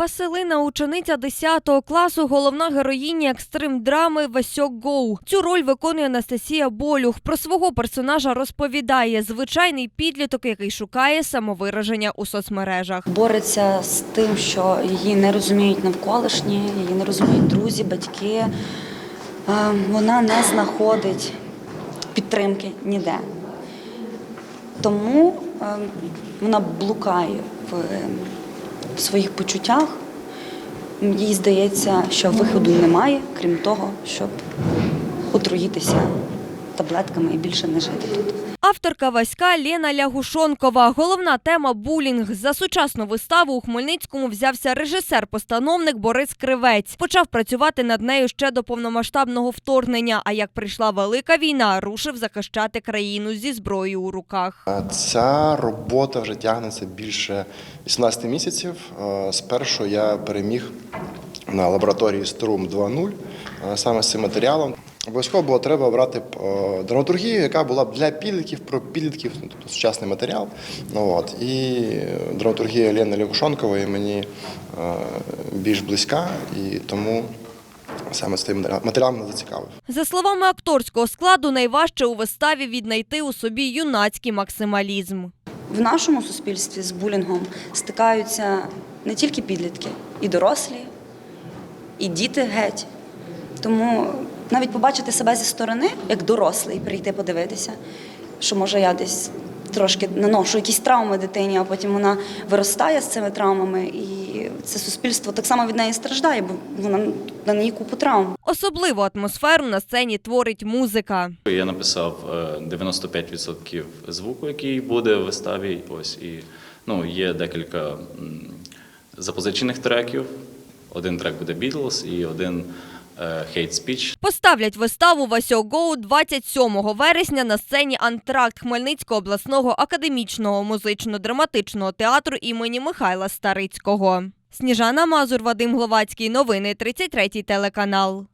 Василина, учениця 10 класу, головна героїня екстрим-драми Васьок Гоу. Цю роль виконує Анастасія Болюх. Про свого персонажа розповідає звичайний підліток, який шукає самовираження у соцмережах. бореться з тим, що її не розуміють навколишні, її не розуміють друзі, батьки. Е, Вона не знаходить підтримки ніде. Тому е, вона блукає в, е, своїх почуттях. Їй здається, що виходу немає, крім того, щоб отруїтися таблетками і більше не жити тут. Авторка Васька Лена Лягушонкова. Головна тема булінг. За сучасну виставу у Хмельницькому взявся режисер-постановник Борис Кривець. Почав працювати над нею ще до повномасштабного вторгнення. А як прийшла велика війна, рушив захищати країну зі зброєю у руках. Ця робота вже тягнеться більше 18 місяців. Спершу я переміг на лабораторії Струм 2.0 е, саме з цим матеріалом. Обов'язково було треба обрати е, драматургію, яка була б для підлітків, про підлітків, ну, тобто сучасний матеріал. Ну, от. І драматургія Лени Лягушонкової мені е, більш близька, і тому саме з цим матеріалом мене зацікавив. За словами акторського складу, найважче у виставі віднайти у собі юнацький максималізм. В нашому суспільстві з булінгом стикаються не тільки підлітки, і дорослі, і діти геть. Тому навіть побачити себе зі сторони, як дорослий, прийти подивитися, що може я десь трошки наношу якісь травми дитині, а потім вона виростає з цими травмами, і це суспільство так само від неї страждає, бо вона на неї купу травм. Особливу атмосферу на сцені творить музика. Я написав е, 95% звуку, який буде в виставі. Ось і ну є декілька запозичених треків. Один трек буде Beatles і один е, Hate Поставлять виставу Васьо Гоу 27 вересня на сцені Антракт Хмельницького обласного академічного музично-драматичного театру імені Михайла Старицького. Сніжана Мазур, Вадим Гловацький. Новини 33 телеканал.